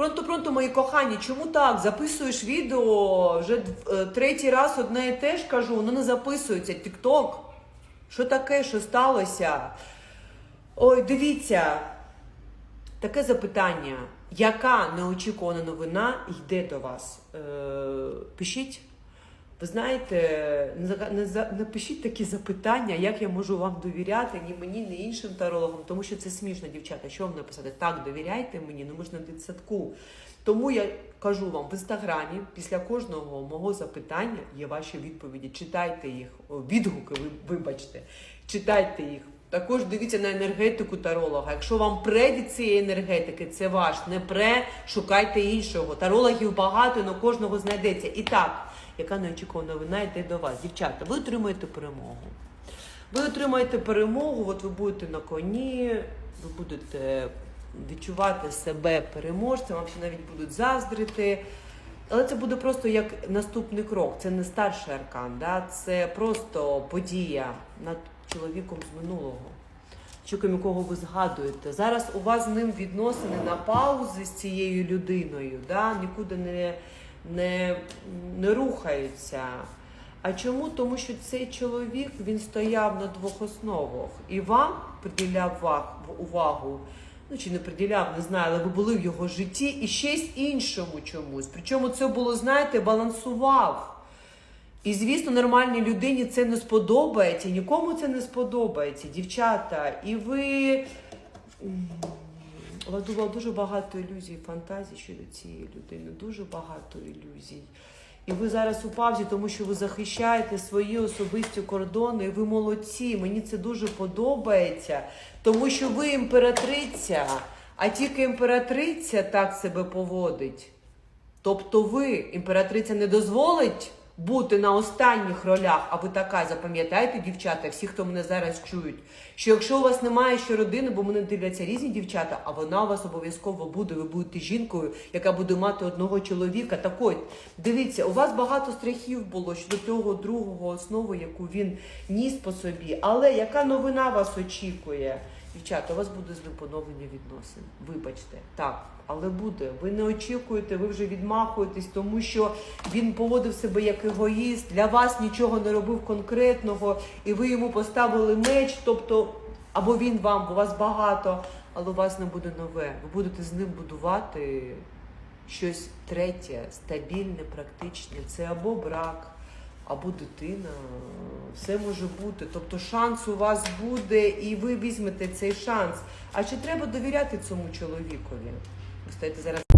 Пронто, пронто, мої кохані, чому так? Записуєш відео вже е, третій раз одне і те ж кажу, воно не записується. Тікток. Що таке, що сталося? Ой, дивіться, таке запитання. Яка неочікувана новина йде до вас? Е, пишіть. Ви знаєте, не, за- не, за- не пишіть такі запитання, як я можу вам довіряти, ні мені, ні іншим тарологам, тому що це смішно, дівчата. Що вам написати? Так, довіряйте мені, ну ми ж на дитсадку. Тому я кажу вам в інстаграмі після кожного мого запитання є ваші відповіді. Читайте їх, відгуки, ви, вибачте, читайте їх. Також дивіться на енергетику таролога. Якщо вам пре від цієї енергетики, це ваш. Не пре, шукайте іншого. Тарологів багато, але кожного знайдеться. І так, яка неочікувана новина йде до вас. Дівчата, ви отримаєте перемогу. Ви отримаєте перемогу, от ви будете на коні, ви будете відчувати себе переможцем, вам ще навіть будуть заздрити. Але це буде просто як наступний крок. Це не старший аркан, да? це просто подія чоловіком з минулого. Чоловіком, якого ви згадуєте. Зараз у вас з ним відносини на паузі з цією людиною, да? нікуди не, не, не рухаються. А чому? Тому що цей чоловік він стояв на двох основах і вам приділяв увагу. Ну чи не приділяв, не знаю, але ви були в його житті і й іншому чомусь. Причому це було, знаєте, балансував. І звісно, нормальній людині це не сподобається, нікому це не сподобається, дівчата. І ви у дуже багато ілюзій, фантазій щодо цієї людини, дуже багато ілюзій. І ви зараз у паузі, тому що ви захищаєте свої особисті кордони, і ви молодці. Мені це дуже подобається, тому що ви імператриця, а тільки імператриця так себе поводить. Тобто ви, імператриця, не дозволить бути на останніх ролях, а ви така, запам'ятайте, дівчата, всі, хто мене зараз чують, що якщо у вас немає ще родини, бо мене дивляться різні дівчата, а вона у вас обов'язково буде, ви будете жінкою, яка буде мати одного чоловіка. Так от, дивіться, у вас багато страхів було щодо того другого основи, яку він ніс по собі. Але яка новина вас очікує? Дівчата, у вас буде з ним поновлення відносин. Вибачте, так, але буде. Ви не очікуєте, ви вже відмахуєтесь, тому що він поводив себе як егоїст, для вас нічого не робив конкретного, і ви йому поставили меч, тобто, або він вам, бо вас багато, але у вас не буде нове. Ви будете з ним будувати щось третє, стабільне, практичне. Це або брак, або дитина. Все може бути. Тобто шанс у вас буде, і ви візьмете цей шанс. А чи треба довіряти цьому чоловікові? Ви стоїте зараз.